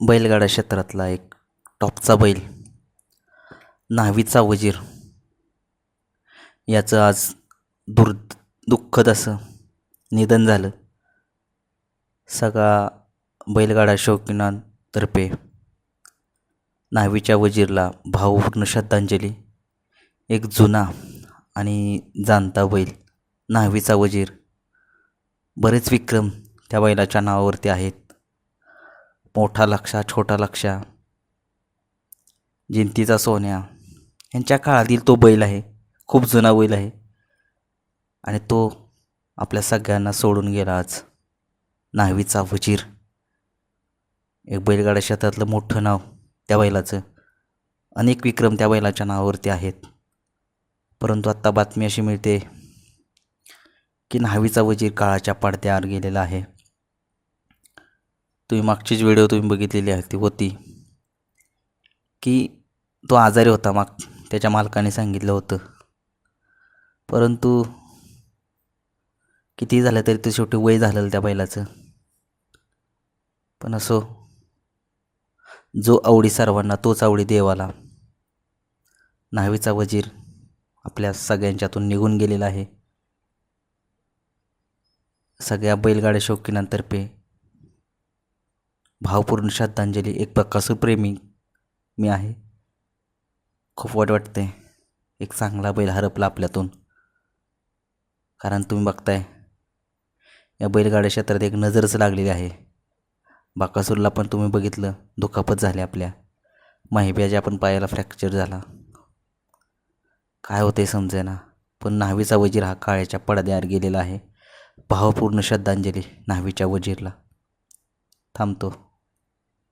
बैलगाडा क्षेत्रातला एक टॉपचा बैल न्हावीचा वजीर. याचं आज दुर् दुःखद असं निधन झालं. सगळा बैलगाडा शौकीनांतर्फे न्हावीच्या वजीरला भावपूर्ण श्रद्धांजली. एक जुना आणि जाणता बैल न्हावीचा वजीर. बरेच विक्रम त्या बैलाच्या नावावरती आहेत. मोठा लक्षा छोटा लक्षा. जिंतीचा सोन्या. यांच्या काळातील तो बैल आहे. खूप जुना बैल आहे. आणि तो आपल्या सगळ्यांना सोडून गेला आज. न्हावीचा वजीर. एक बैलगाडा शेतातलं मोठं नाव त्या बैलाचं. अनेक विक्रम त्या बैलाच्या नावावरती आहेत. परंतु आत्ता बातमी अशी मिळते की न्हावीचा वजीर काळाच्या पडद्याआड गेलेला आहे. तुम्ही मागचीच व्हिडिओ तुम्ही बघितलेली आहे ती होती. की तो आजारी होता माग त्याच्या मालकाने सांगितलं होतं. परंतु किती झालं तरी ते शेवटी वय झालेलं त्या बैलाचं. पण असो जो आवडी सर्वांना तोच आवडी देवाला. न्हावीचा वजीर आपल्या सगळ्यांच्यातून निघून गेलेला आहे. सगळ्या बैलगाड्या शौकीनांतर्फे भावपूर्ण श्रद्धांजली. एक बकासूर प्रेमी मी आहे. खूप वाईट वाटते एक चांगला बैल हरपला आपल्यातून. कारण तुम्ही बघताय या बैलगाड्या क्षेत्रात एक नजरच लागलेली आहे. बाकासूरला पण तुम्ही बघितलं दुखापत झाली आपल्या. माहिब्याच्या पण पायाला फ्रॅक्चर झाला. काय होते समजेना. पण न्हावीचा वजीर हा काळ्याच्या पडद्यावर गेलेला आहे. भावपूर्ण श्रद्धांजली न्हावीच्या वजीरला. थांबतो.